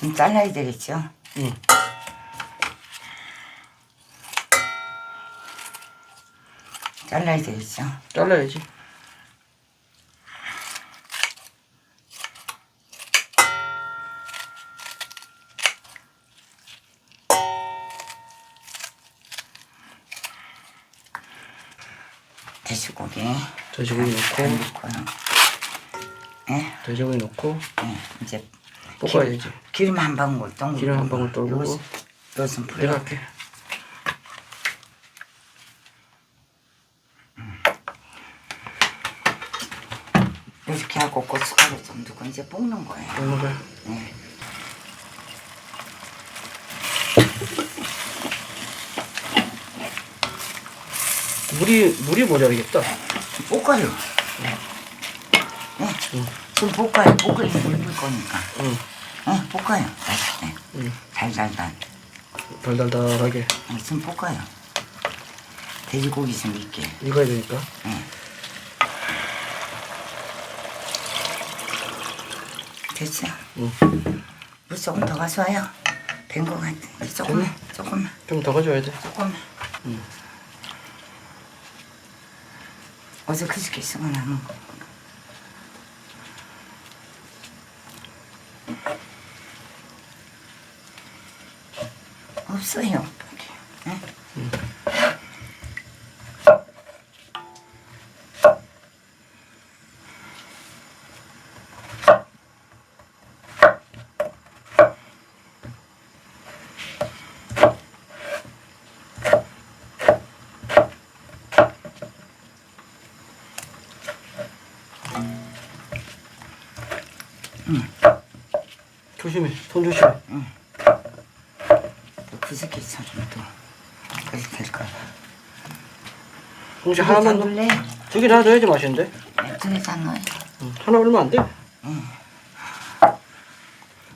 좀 잘라야 되겠죠? 응. 잘라야 되겠죠? 잘라야지. 돼지고기 돼지고기 다 넣고 넣고요. 예, 돼지고기 넣고 예, 이제 볶아야지. 기름 한 방울 동글 기름 한 방울 떨구고. 요것은- 요것은 내가 할게. 이렇게 하고 고춧가루 좀 넣고 이제 볶는 거예요. 먹는 거야. 예. 물이 물이 모자르겠다. 볶아요. 예. 좀 볶아요. 볶을 물물 거니까. 응. 예, 볶아요. 네. 응. 달달달. 달달달하게 예, 좀 볶아요. 돼지고기 좀 있게. 익어야 되니까. 예. 됐죠? 응. 물 조금 더 가져와요. 된 거 같아. 조금만, 조금만, 좀 더 가져와야 돼. 조금만. 응. 어제 그저께 쓰고 남은 없어요. 예? 조심해. 손 조심해. 또 그저께처럼 또 그렇게 될까 봐. 혹시 하나만 넣? 넣을래? 두개 다 넣어야지 맛있는데. 두개 다 넣어요. 응. 하나 얼마 안 돼.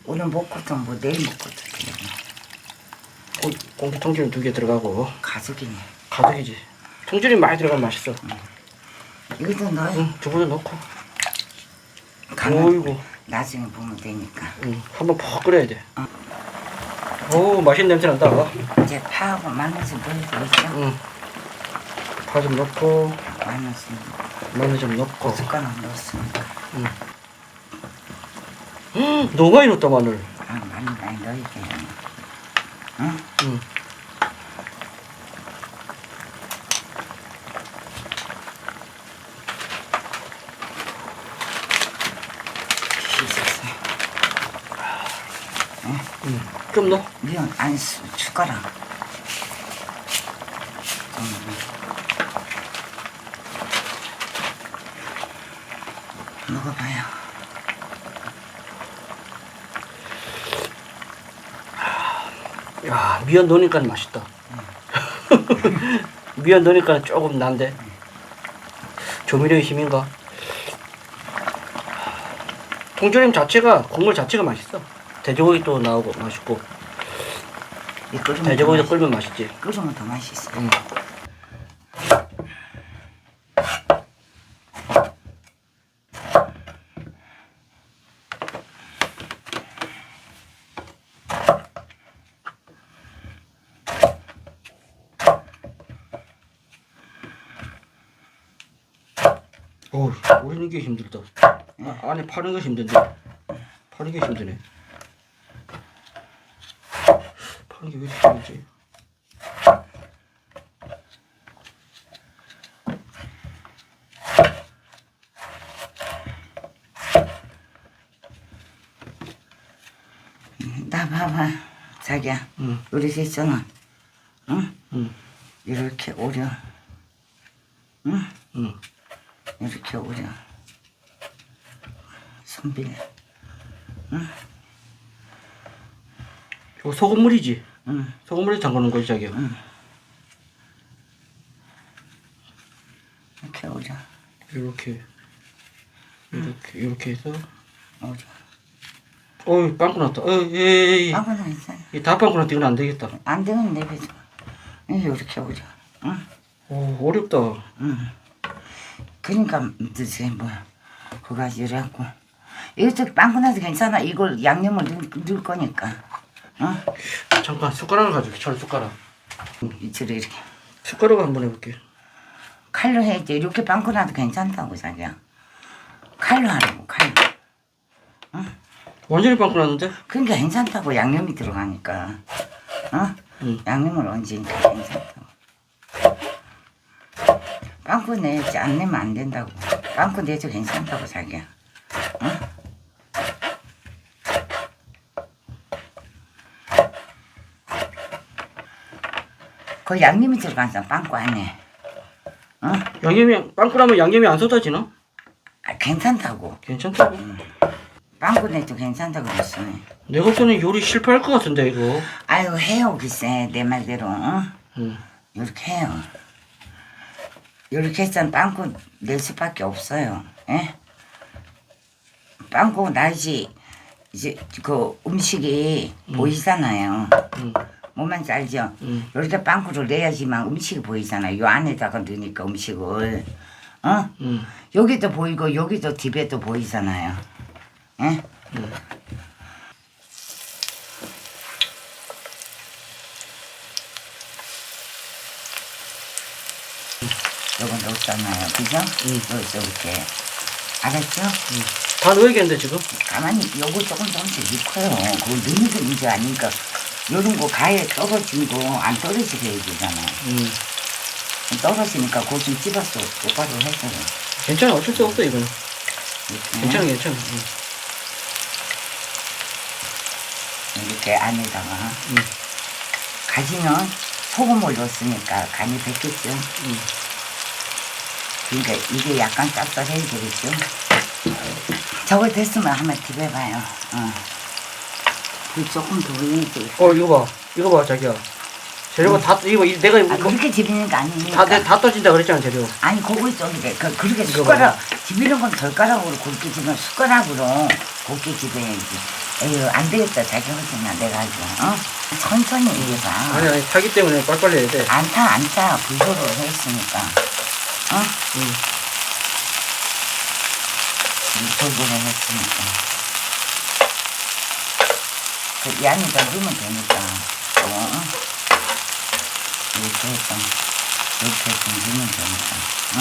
오늘 먹고도 뭐 내일 먹고도 돼요. 고, 공기 통조림 두 개 들어가고 가족이네. 가득이지. 통조림 많이 들어가면 맛있어. 이것도 넣어요. 응. 두부도 넣고. 가면 오이고. 나중에 보면 되니까. 응. 한번 푹 끓여야 돼. 오 맛있는 냄새 난다. 이제 파하고 마늘 좀 넣어야 되겠죠? 응. 파 좀 넣고 마늘 좀 마늘 좀 넣고. 고춧가루 넣었으니까. 음, 너무 많이 넣었다 마늘. 아, 마늘 많이 넣어야 돼요. 응? 응. 씻었어요. 응. 좀 넣어. 숟가락. 좀 넣어. 먹어봐요. 야 미연 넣으니까 맛있다. 미연 넣으니까 조금 난데. 조미료의 힘인가? 통조림 자체가 국물 자체가 맛있어. 돼지고기도 나오고 맛있고 돼지고기도 더 끓면 맛있지. 맛있, 끓으면 더 맛있어. 응. 오, 오리는 게 힘들다. 아, 안에 파는 거 힘든데. 파는 게 힘드네. 파는 게왜 힘들지? 나 봐봐. 자기야. 응. 우리 됐잖아. 응? 응. 이렇게 오려. 응? 응. 이렇게 오려. 손빌. 이거 소금물이지? 응. 소금물에 담그는 거지, 자기야. 이렇게 오려. 이렇게. 이렇게, 이렇게 해서. 오려. 어이, 빵꾸 났다. 어이, 에이, 아무나 있잖아. 이다 빵꾸 났다. 이건 안 되겠다. 안 되면 내버려. 이렇게 오려. 응? 오, 어렵다. 응. 그러니까 뜻이 뭐야. 그거 이래갖고 이것도 빵꾸 나도 괜찮아. 이걸 양념을 넣을, 넣을 거니까. 어? 잠깐 숟가락을 가져올게 철 숟가락 이치를 이렇게. 숟가락 한번 해볼게 칼로 해야지. 이렇게 빵꾸 나도 괜찮다고 자기야. 칼로 하라고 칼로. 완전히 빵꾸 났는데? 그러니까 괜찮다고 양념이 들어가니까. 어? 응. 양념을 얹으니까 괜찮다고. 빵꾸 내지 안 내면 안 된다고. 빵꾸 내도 괜찮다고 자기야. 어? 그 양념이 들어가서 빵꾸 안에. 어? 양념이 빵꾸 나면 양념이 안 쏟아지나? 아, 괜찮다고. 괜찮다고 빵꾸 내도 괜찮다고 그랬어. 내가 볼 때는 요리 실패할 것 같은데 이거 아유 해요 글쎄 내 말대로. 어? 응. 이렇게 해요. 이렇게 해서 빵꾸 낼 수밖에 없어요. 예? 빵꾸 나지 이제 그 음식이 보이잖아요. 응. 뭐만 알죠? 응. 이렇게 빵꾸를 내야지만 음식이 보이잖아요. 요 안에다가 넣으니까 음식을. 어? 응. 여기도 보이고 여기도 집에도 보이잖아요. 예? 요거 넣었잖아요. 그죠? 응. 여기서 이렇게. 알았죠? 다 넣어야겠는데 지금? 가만히 요거 조금 조금씩 넣고요. 그거 넣는 게 문제 아니니까 요런 거 가에 떨어진 거 안 떨어지게 해야 되잖아요. 응. 떨어지니까 그거 좀 집어서 똑바로 해서 괜찮아 어쩔 수 없어 이거는 이렇게, 괜찮아 괜찮아 응. 이렇게 안에다가 응. 가지는 소금을 넣었으니까 간이 뱄겠죠. 응. 그러니까 이게 약간 짭짤해야 되겠죠. 저거 됐으면 한번 비벼봐요. 어. 그 조금 더 해야지. 어 이거 봐 이거 봐 자기야 재료가 다 이거 이- 내가 아, 이거 그렇게 비비는 거 아니니까. 다, 다 떠진다 그랬잖아 재료 아니 그거 좀 이렇게 그, 그렇게 이거 숟가락 집이는 건 젓가락으로 굵게 집으면 숟가락으로 굵게 집어야지. 에휴 안 되겠다 자기 훨씬 안 돼가지고 어? 천천히. 아니 아니 타기 때문에 빨리빨리 해야 돼 안타 안타 불소로 했으니까 어? 응. 불소로 했으니까 그 양이 더 넣으면 되니까. 또 어? 이렇게 해서 이렇게 좀 넣으면 되니까. 어?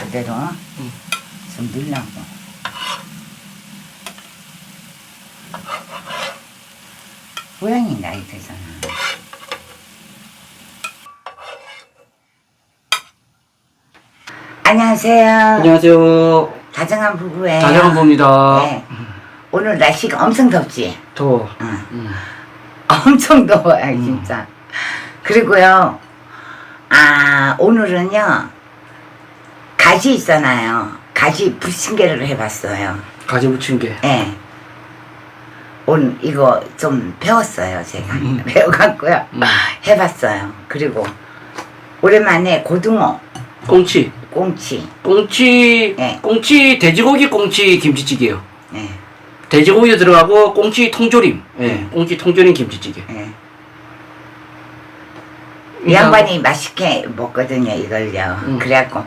그대로 응. 좀 넣으려고. 고양이 나이 되잖아. 안녕하세요. 안녕하세요. 다정한 부부예요. 다정한 부부입니다. 네. 오늘 날씨가 엄청 덥지 더워 응. 응. 엄청 더워요 진짜 그리고요 아 오늘은요 가지 있잖아요 가지 부침개를 해봤어요 가지 부침개 예. 오늘 이거 좀 배웠어요 제가 음. 배워갖고요 음. 해봤어요 그리고 오랜만에 고등어 꽁치 꽁치 꽁치 네. 꽁치 돼지고기 꽁치 김치찌개요 예. 돼지고기 들어가고 꽁치 통조림. 예. 꽁치 통조림 김치찌개. 예. 이 양반이 맛있게 먹거든요 이걸요. 음. 그래갖고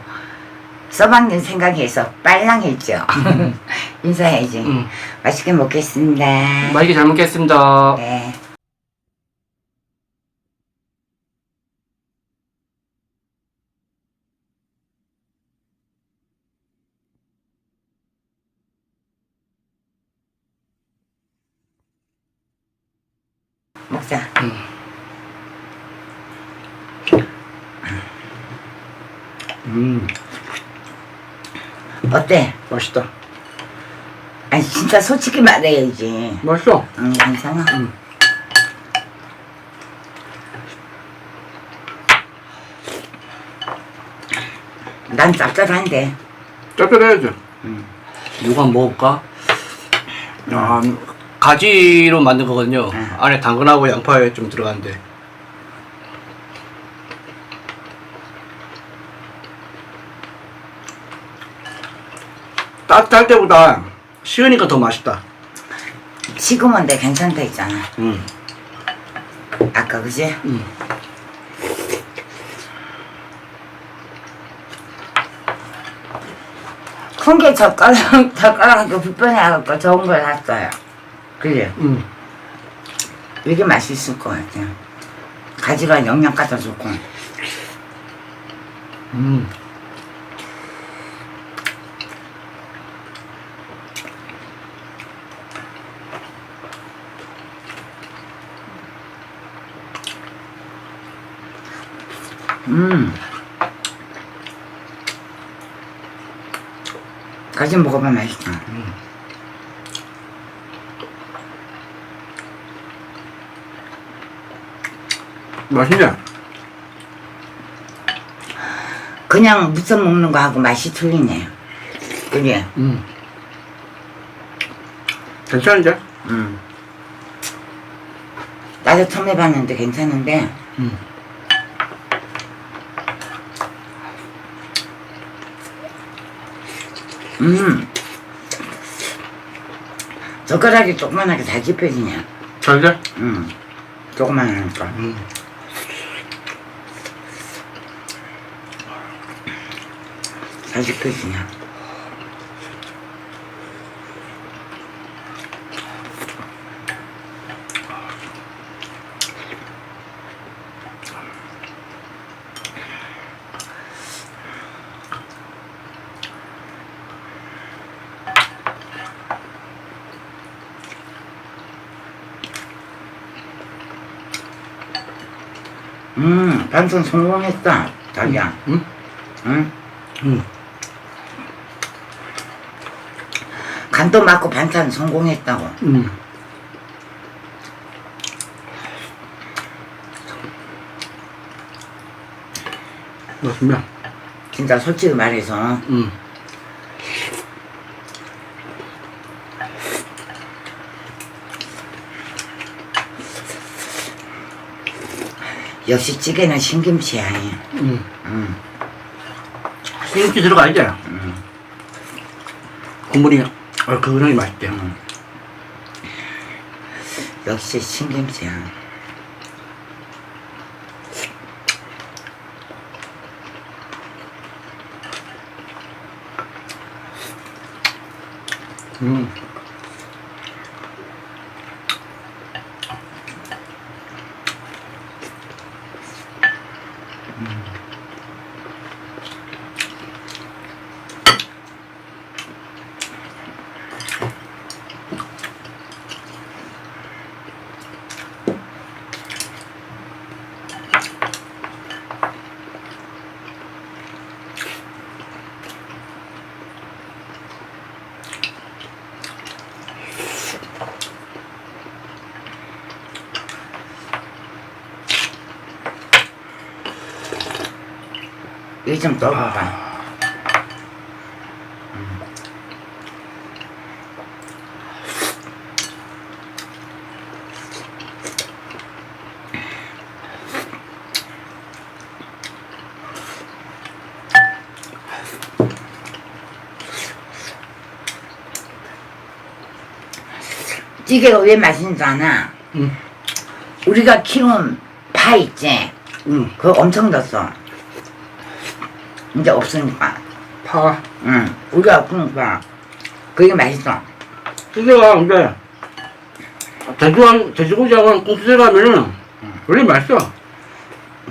써먹는 생각해서 빨랑했죠. 인사해야지. 음. 맛있게 먹겠습니다. 맛있게 잘 먹겠습니다. 네. 먹자 음 어때? 맛있다 아니 진짜 솔직히 말해야지 맛있어 응 괜찮아 음. 난 짭짤한데 짭짤해야지 음. 이거 한번 먹어볼까? 아, 가지로 만든 거거든요 음. 안에 당근하고 양파 좀 들어가는데 따뜻할 때보다 식으니까 더 맛있다 지금은 내 괜찮다 했잖아 음. 아까 그지? 음. 그 성게 젓가락, 젓가락도 불편해갖고 좋은 걸 샀어요. 그래. 음. 이게 맛있을 것 같아요. 가지가 영양 갖다 좋고. 음. 음. 가지 먹어봐 맛있다. 맛있네. 그냥 무쳐 먹는 거하고 맛이 틀리네요. 그래. 음. 괜찮은데? 음. 나도 처음 해봤는데 괜찮은데 음. 음. 젓가락이 조그만하게 잘 집혀지냐. 잘 돼? 음. 조그만하니까. 음. 잘 집혀지냐. 음, 반찬 성공했다, 자기야. 음? 응? 음. 간도 맞고 반찬 성공했다고. 음. 맛있네. 진짜 솔직히 말해서 음. 역시 찌개는 신김치야. 음. 음. 생김치 들어가 이제. 국물이 얼큰하게 맛있대. 음. 역시 신김치야. 음. 이좀 떠봐봐. 찌개가 왜 맛있는 줄 아나? 음. 우리가 키운 파 있지? 음. 그거 엄청 넣었어. 이제 없으니까. 파. 응. 우리가 그러니까 그게 맛있어. 찌개가 근데 돼지고기, 돼지고기하고 꽁치새 가면은 원래 맛있어.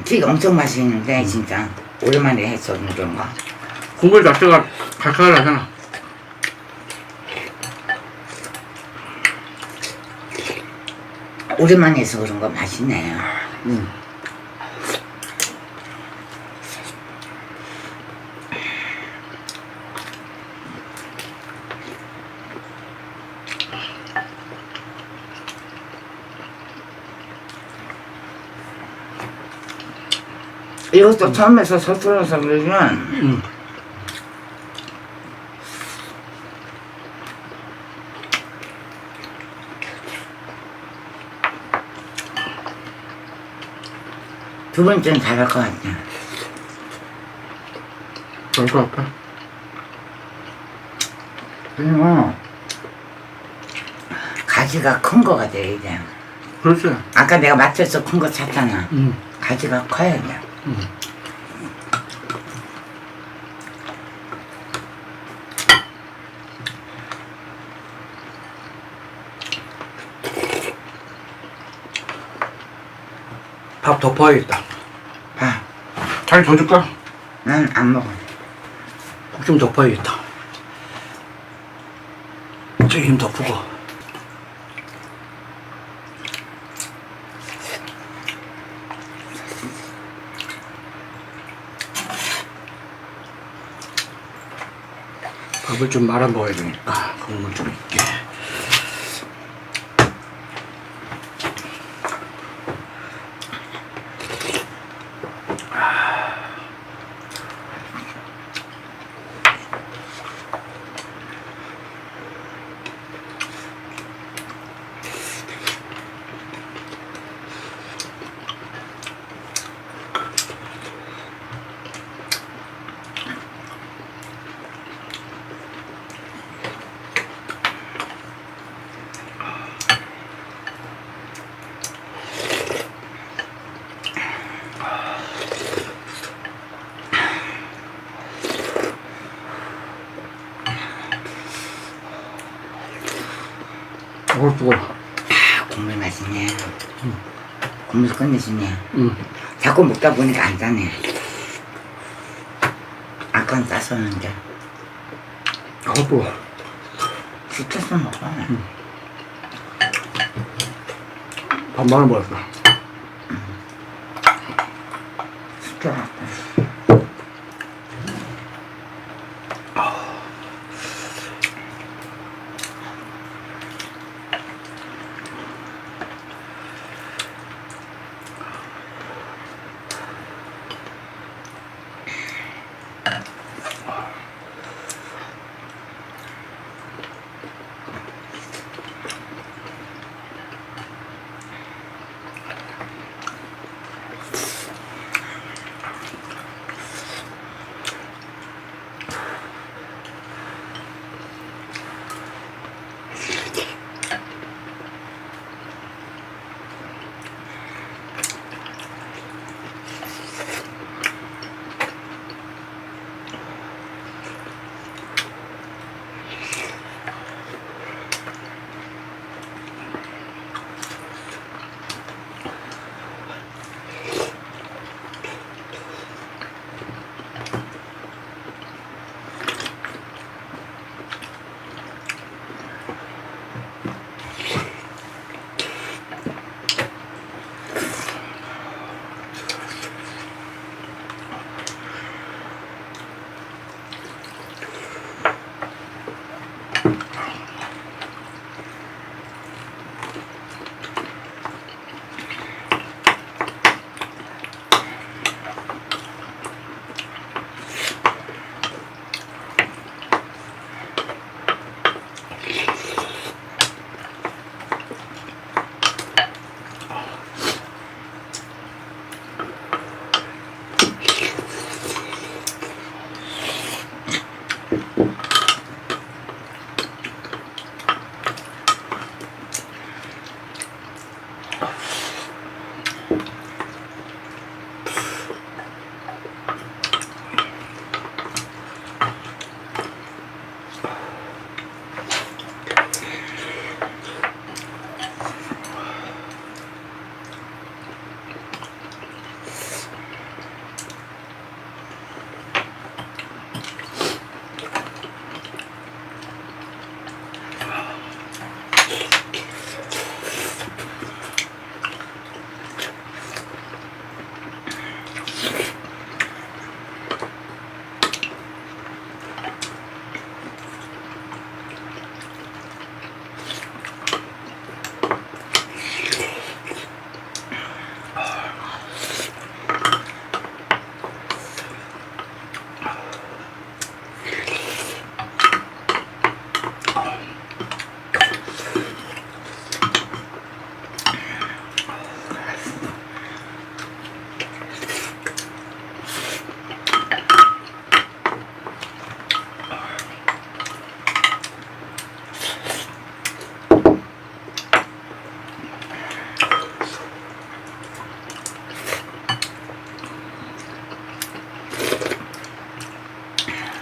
찌개 엄청 맛있는데 진짜 오랜만에 했어 그런 거. 국물 자체가 칼칼하잖아. 오랜만에 해서 그런 거 맛있네요. 음. 이것도 처음에서 서툴러서 그러면 음. 두 번째는 잘할 것 같아. 그럴 것 같아. 그리고 가지가 큰 거가 돼야 돼. 그렇지. 아까 내가 마트에서 큰 거 샀잖아. 음. 가지가 커야 돼. 밥 덮어야겠다. 아, 잘더 줄까? 난안 네, 먹어. 국 좀 덮어야겠다. 저기 좀 덮고. 밥을 좀 말아 먹어야 되니까 국물 좀 있게. 어, 뜨거. 아, 국물 맛있네. 국물 끝내주네. 응. 자꾸 먹다 보니까 안 짜네. 아까는 땄었는데. 어, 뜨거. 시켜서 먹어. 밥 말아 먹었어. 시켜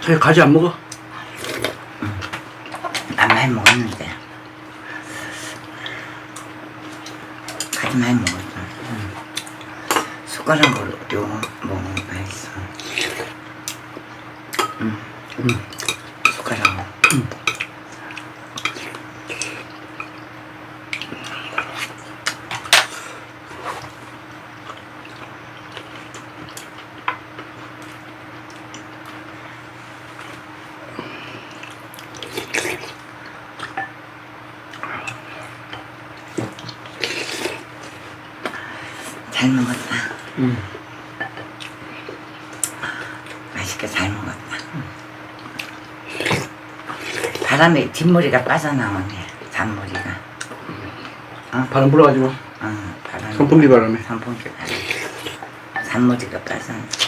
저기 가지 안 먹어? 난 많이 먹었는데. 가지 많이 먹었어. 숟가락으로 요거 먹으면 맛있어. 음, 음. 숟가락으로. 잘 먹었다. 음. 맛있게 잘 먹었다. 바람에 뒷머리가 빠져나오네. 잔머리가. 바람 불어가지고 어, 바람. 선풍기 바람에. 선풍기 바람. 잔머리가 빠져나.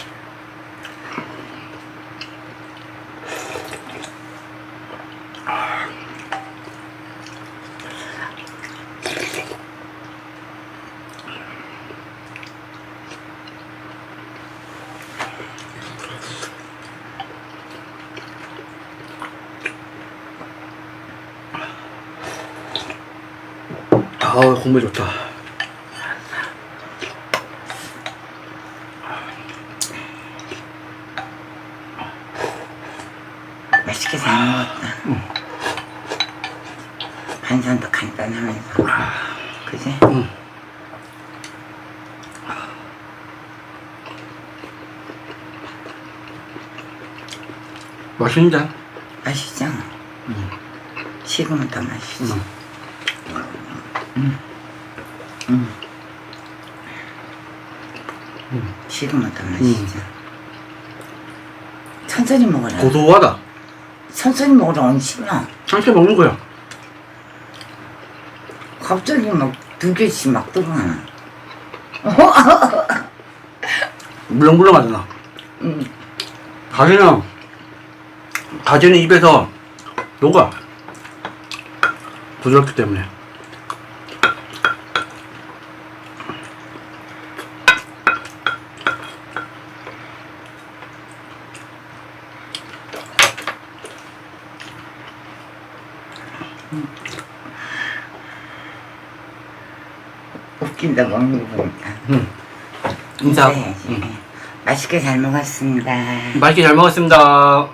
아 국물 좋다 맛있게 잘 먹었다. 반찬도 간단하면서. 그지? 응. 맛있는데? 맛있잖아. 식으면 더 맛있지. 응. 식으면 더 맛있지. 천천히 먹어라. 고소하다 천천히 먹으라 엄청나. 참치 먹는 거야 갑자기 막 두 개씩 막 들어가나. 물렁물렁하잖아 응. 가지는 가지는 입에서 녹아 부드럽기 때문에 다 먹는 거 보니까. 인사 인사해야지. 맛있게 잘 먹었습니다. 맛있게 잘 먹었습니다